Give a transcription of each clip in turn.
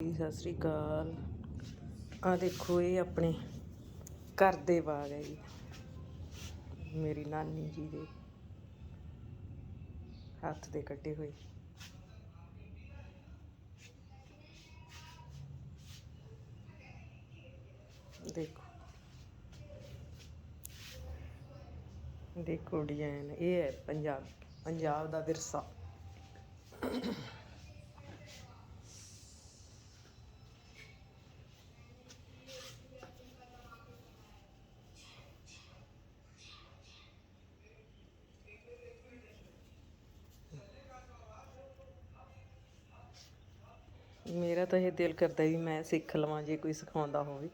ਸਤਿ ਸ੍ਰੀ ਅਕਾਲ। ਆ ਦੇਖੋ, ਇਹ ਆਪਣੇ ਘਰ ਦੇ ਬਾਗ ਹੈ ਜੀ। ਮੇਰੀ ਨਾਨੀ ਜੀ ਦੇ ਹੱਥ ਦੇ ਕੱਢੇ ਹੋਏ। ਦੇਖੋ। ਦੇਖੋ ਡਿਜ਼ਾਈਨ ਇਹ ਹੈ ਪੰਜਾਬ ਪੰਜਾਬ ਦਾ ਵਿਰਸਾ। ਮੇਰਾ ਤਾਂ ਇਹ ਦਿਲ ਕਰਦਾ ਵੀ ਮੈਂ ਸਿੱਖ ਲਵਾਂ, ਜੇ ਕੋਈ ਸਿਖਾਉਂਦਾ ਹੋਵੇ।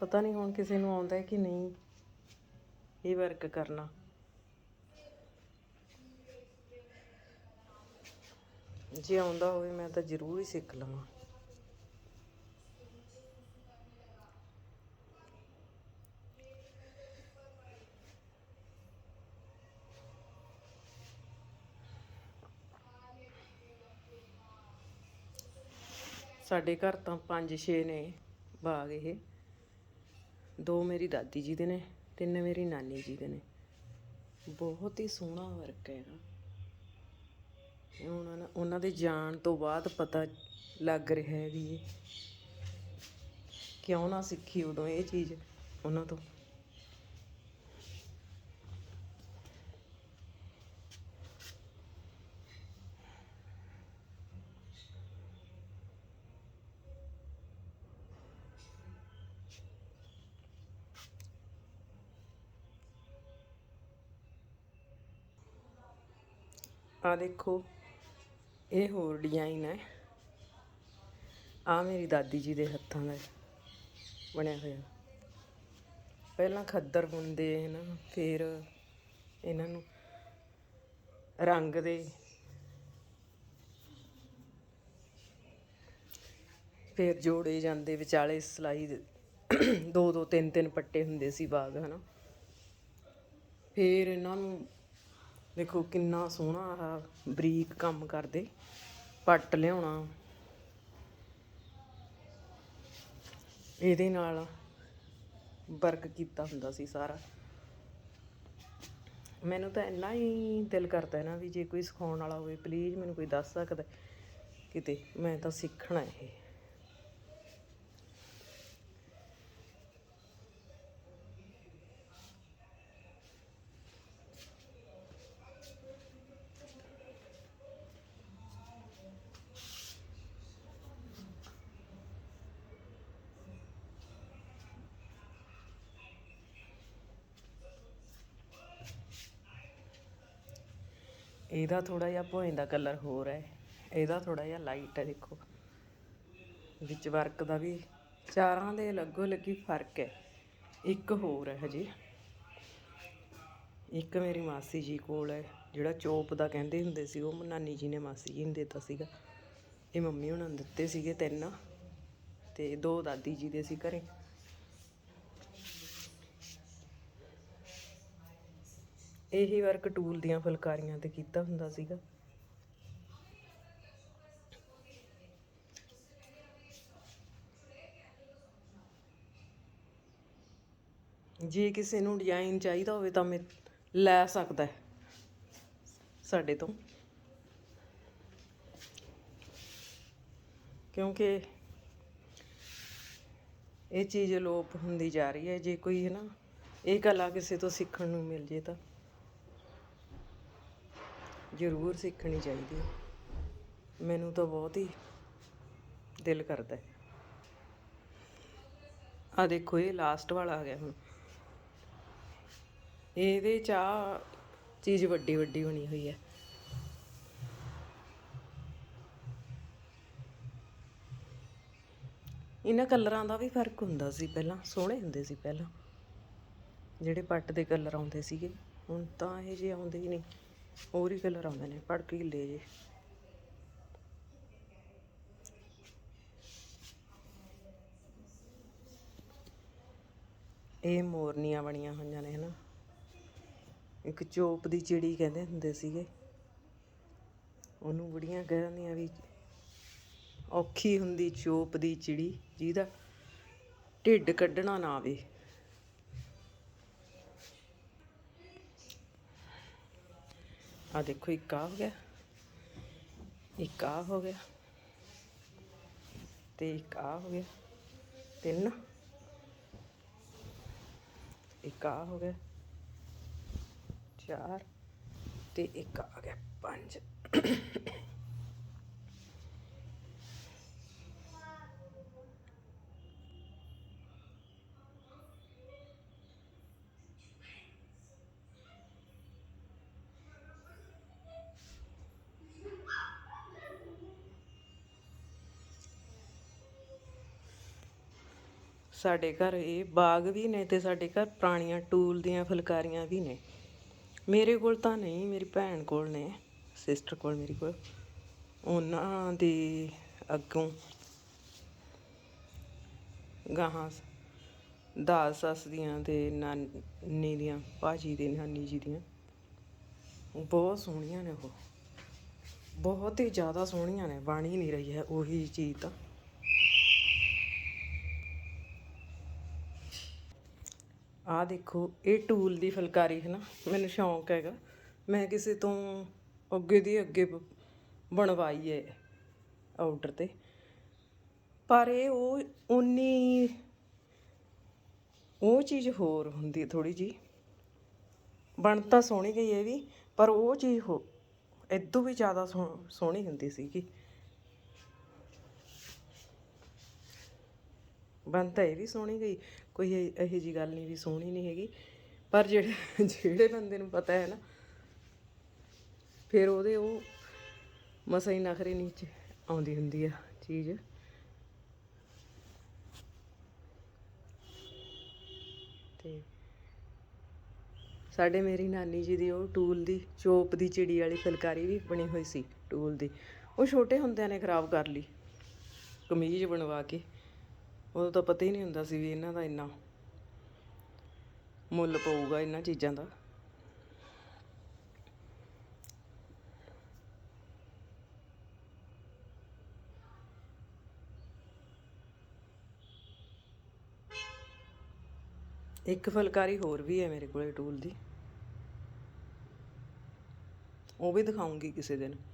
ਪਤਾ ਨਹੀਂ ਹੁਣ ਕਿਸੇ ਨੂੰ ਆਉਂਦਾ ਹੈ ਕਿ ਨਹੀਂ, ਇਹ ਵਰਕ ਕਰਨਾ। ਜੇ ਆਉਂਦਾ ਹੋਵੇ ਮੈਂ ਤਾਂ ਜ਼ਰੂਰ ਹੀ ਸਿੱਖ ਲਵਾਂ। ਸਾਡੇ ਘਰ ਤਾਂ 5-6 ਨੇ ਬਾਗ ਇਹ। ਦੋ ਮੇਰੀ ਦਾਦੀ ਜੀ ਦੇ ਨੇ ਤਿੰਨ ਮੇਰੀ ਨਾਨੀ ਜੀ ਦੇ ਨੇ। ਬਹੁਤ ਹੀ ਸੋਹਣਾ ਵਰਕ ਹੈਗਾ ਇਹ ਉਹਨਾਂ ਨੇ ਉਹਨਾਂ ਦੇ ਜਾਣ ਤੋਂ ਬਾਅਦ ਪਤਾ ਲੱਗ ਰਿਹਾ ਹੈ ਵੀ ਇਹ ਕਿਉਂ ਨਾ ਸਿੱਖੀ ਉਦੋਂ ਇਹ ਚੀਜ਼ ਉਹਨਾਂ ਤੋਂ। ਆ ਦੇਖੋ, ਇਹ ਹੋਰ ਡਿਜ਼ਾਈਨ ਹੈ। ਆ ਮੇਰੀ ਦਾਦੀ ਜੀ ਦੇ ਹੱਥਾਂ ਦਾ ਬਣਿਆ ਹੋਇਆ। ਪਹਿਲਾਂ ਖੱਦਰ ਬੁਣਦੇ ਹਨ ਫਿਰ ਇਹਨਾਂ ਨੂੰ ਰੰਗ ਦੇ। ਫਿਰ ਜੋੜੇ ਜਾਂਦੇ, ਵਿਚਾਲੇ ਸਲਾਈ ਦੋ ਦੋ ਤਿੰਨ ਤਿੰਨ ਪੱਟੇ ਹੁੰਦੇ ਸੀ ਬਾਗ, ਹਨਾ। ਫਿਰ ਇਹਨਾਂ ਨੂੰ ਦੇਖੋ ਕਿੰਨਾ ਸੋਹਣਾ ਆ ਬਰੀਕ ਕੰਮ ਕਰਦੇ। ਪੱਟ ਲਿਆਉਣਾ। ਇਹਦੇ ਨਾਲ ਵਰਕ ਕੀਤਾ ਹੁੰਦਾ ਸੀ ਸਾਰਾ। ਮੈਨੂੰ ਤਾਂ ਇੰਨਾ ਹੀ ਦਿਲ ਕਰਦਾ ਹੈ ਨਾ ਵੀ ਜੇ ਕੋਈ ਸਿਖਾਉਣ ਵਾਲਾ ਹੋਵੇ ਪਲੀਜ਼ ਮੈਨੂੰ ਕੋਈ ਦੱਸ ਸਕਦਾ ਕਿਤੇ। ਮੈਂ ਤਾਂ ਸਿੱਖਣਾ ਇਹ। ਇਹਦਾ ਥੋੜਾ ਜਿਹਾ ਭੋਏ ਦਾ ਕਲਰ ਹੋਰ ਹੈ। ਇਹਦਾ ਥੋੜਾ ਜਿਹਾ ਲਾਈਟ ਹੈ ਦੇਖੋ। ਵਿੱਚ ਵਰਕ ਦਾ ਵੀ ਚਾਰਾਂ ਦੇ ਲੱਗੋ ਲੱਗੀ ਫ਼ਰਕ ਹੈ। ਇੱਕ ਹੋਰ ਹੈ ਹਜੇ। ਇੱਕ ਮੇਰੀ ਮਾਸੀ ਜੀ ਕੋਲ ਹੈ, ਜਿਹੜਾ ਚੋਪ ਦਾ ਕਹਿੰਦੇ ਹੁੰਦੇ ਸੀ, ਉਹ ਨਾਨੀ ਜੀ ਨੇ ਮਾਸੀ ਜੀ ਨੂੰ ਦਿੱਤਾ ਸੀਗਾ। ਇਹ ਮੰਮੀ ਉਹਨਾਂ ਨੂੰ ਦਿੱਤੇ ਸੀਗੇ ਤਿੰਨ। ਤੇ ਦੋ ਦਾਦੀ ਜੀ ਦੇ ਸੀ ਘਰੇ। ਇਹੀ ਵਰਕ ਟੂਲ ਦੀਆਂ ਫੁਲਕਾਰੀਆਂ ਤੇ ਕੀਤਾ ਹੁੰਦਾ ਸੀਗਾ। ਜੇ ਕਿਸੇ ਨੂੰ ਡਿਜ਼ਾਈਨ ਚਾਹੀਦਾ ਹੋਵੇ ਤਾਂ ਮੈਂ ਲੈ ਸਕਦਾ ਹੈ। ਸਾਡੇ ਤੋਂ। ਕਿਉਂਕਿ ਇਹ ਚੀਜ਼ ਲੋਪ ਹੁੰਦੀ ਜਾ ਰਹੀ ਹੈ। ਜੇ ਕੋਈ ਹੈ ਨਾ ਇਹ ਕਲਾ ਕਿਸੇ ਤੋਂ ਸਿੱਖਣ ਨੂੰ ਮਿਲ ਜੇ ਤਾਂ। ਜ਼ਰੂਰ ਸਿੱਖਣੀ ਚਾਹੀਦੀ ਹੈ। ਮੈਨੂੰ ਤਾਂ ਬਹੁਤ ਹੀ ਦਿਲ ਕਰਦਾ ਹੈ। ਆ ਦੇਖੋ, ਇਹ ਲਾਸਟ ਵਾਲਾ ਆ ਗਿਆ ਹੁਣ। ਇਹਦੇ ਚ ਆ ਚੀਜ਼ ਵੱਡੀ ਵੱਡੀ ਬਣੀ ਹੋਈ ਹੈ। ਇਹਨਾਂ ਕਲਰਾਂ ਦਾ ਵੀ ਫ਼ਰਕ ਹੁੰਦਾ ਸੀ ਪਹਿਲਾਂ, ਸੋਹਣੇ ਹੁੰਦੇ ਸੀ ਪਹਿਲਾਂ। ਜਿਹੜੇ ਪੱਟ ਦੇ ਕਲਰ ਆਉਂਦੇ ਸੀਗੇ, ਹੁਣ ਤਾਂ ਇਹ ਜਿਹੇ ਆਉਂਦੇ ਹੀ ਨਹੀਂ। ਹੋਰ ਹੀ ਕਲਰ ਆਉਂਦੇ ਨੇ ਭੜਕੀਲੇ ਜੇ। ਇਹ ਮੋਰਨੀਆਂ ਬਣੀਆਂ ਹੋਈਆਂ ਨੇ, ਹਨਾ। ਇੱਕ ਚੋਪ ਦੀ ਚਿੜੀ ਕਹਿੰਦੇ ਹੁੰਦੇ ਸੀਗੇ। ਉਹਨੂੰ ਬੁੜੀਆਂ ਕਹਿੰਦੀਆਂ ਵੀ ਔਖੀ ਹੁੰਦੀ ਚੋਪ ਦੀ ਚਿੜੀ, ਜਿਹਦਾ ਢਿੱਡ ਕੱਢਣਾ ਨਾ ਆਵੇ। ਆ ਦੇਖੋ ਇੱਕ ਆ ਹੋ ਗਿਆ। ਇੱਕ ਆ ਹੋ ਗਿਆ। ਤੇ ਇੱਕ ਆ ਹੋ ਗਿਆ। ਤਿੰਨ। ਇੱਕ ਆ ਹੋ ਗਿਆ। ਚਾਰ। ਤੇ ਇੱਕ ਆ ਗਿਆ। ਪੰਜ। ਸਾਡੇ ਘਰ ਇਹ ਬਾਗ ਵੀ ਨੇ ਤੇ ਸਾਡੇ ਘਰ ਪੁਰਾਣੀਆਂ ਟੂਲ ਦੀਆਂ ਫੁਲਕਾਰੀਆਂ ਵੀ ਨੇ। ਮੇਰੇ ਕੋਲ ਤਾਂ ਨਹੀਂ, ਮੇਰੀ ਭੈਣ ਕੋਲ ਨੇ ਸਿਸਟਰ ਕੋਲ ਮੇਰੀ ਕੋਲ। ਉਹਨਾਂ ਦੀ ਅੱਗੋਂ ਗਾਹਾਂ ਦਾਸ ਸੱਸ ਦੀਆਂ ਤੇ ਨਾਨੀ ਦੀਆਂ ਭਾਜੀ ਦੇ, ਨਾਨੀ ਜੀ ਦੀਆਂ। ਬਹੁਤ ਸੋਹਣੀਆਂ ਨੇ ਉਹ। ਬਹੁਤ ਹੀ ਜ਼ਿਆਦਾ ਸੋਹਣੀਆਂ ਨੇ, ਬਣ ਹੀ ਨਹੀਂ ਰਹੀ ਹੈ ਉਹੀ ਚੀਜ਼ ਤਾਂ। ਆਹ ਦੇਖੋ, ਇਹ ਟੂਲ ਦੀ ਫੁਲਕਾਰੀ ਹੈ ਨਾ, ਮੈਨੂੰ ਸ਼ੌਂਕ ਹੈਗਾ। ਮੈਂ ਕਿਸੇ ਤੋਂ ਅੱਗੇ ਦੀ ਅੱਗੇ ਬ- ਬਣਵਾਈ ਹੈ ਆਰਡਰ ਤੇ। ਪਰ ਇਹ ਉਹ ਉਨੀ ਉਹ ਚੀਜ਼ ਹੋਰ ਹੁੰਦੀ ਥੋੜੀ ਜੀ ਬਣ ਤਾਂ ਸੋਹਣੀ ਗਈ ਇਹ ਵੀ, ਪਰ ਉਹ ਚੀਜ਼ ਹੋ ਇਦੋਂ ਵੀ ਜ਼ਿਆਦਾ ਸੋਹ- ਸੋਹਣੀ ਹੁੰਦੀ ਸੀਗੀ। ਬਣ ਤਾਂ ਇਹ ਵੀ ਸੋਹਣੀ ਗਈ, ਕੋਈ ਇਹ- ਇਹੋ ਜੀ ਗੱਲ ਨਹੀਂ ਵੀ ਸੋਹਣੀ ਨਹੀਂ ਹੈਗੀ, ਪਰ ਜਿਹੜੇ ਜਿਹੜੇ ਬੰਦੇ ਨੂੰ ਪਤਾ ਹੈ ਨਾ, ਫਿਰ ਉਹਦੇ ਉਹ ਮਸਾਂ ਹੀ ਨਖਰੇ ਨੀਚੇ ਆਉਂਦੀ ਹੁੰਦੀ ਆ ਚੀਜ਼। ਤੇ ਸਾਡੇ ਮੇਰੀ ਨਾਨੀ ਜੀ ਦੀ ਉਹ ਟੂਲ ਦੀ, ਚੋਪ ਦੀ ਚਿੜੀ ਵਾਲੀ ਫੁਲਕਾਰੀ ਵੀ ਬਣੀ ਹੋਈ ਸੀ ਟੂਲ ਦੀ, ਉਹ ਛੋਟੇ ਹੁੰਦਿਆਂ ਨੇ ਖਰਾਬ ਕਰ ਲਈ, ਕਮੀਜ਼ ਬਣਵਾ ਕੇ। ਉਦੋਂ ਤਾਂ ਪਤਾ ਹੀ ਨਹੀਂ ਹੁੰਦਾ ਸੀ ਵੀ ਇਹਨਾਂ ਦਾ ਇੰਨਾ ਮੁੱਲ ਪਊਗਾ ਇਹਨਾਂ ਚੀਜ਼ਾਂ ਦਾ। ਇੱਕ ਫੁਲਕਾਰੀ ਹੋਰ ਵੀ ਹੈ ਮੇਰੇ ਕੋਲੇ ਟੂਲ ਦੀ। ਉਹ ਵੀ ਦਿਖਾਉਂਗੀ ਕਿਸੇ ਦਿਨ।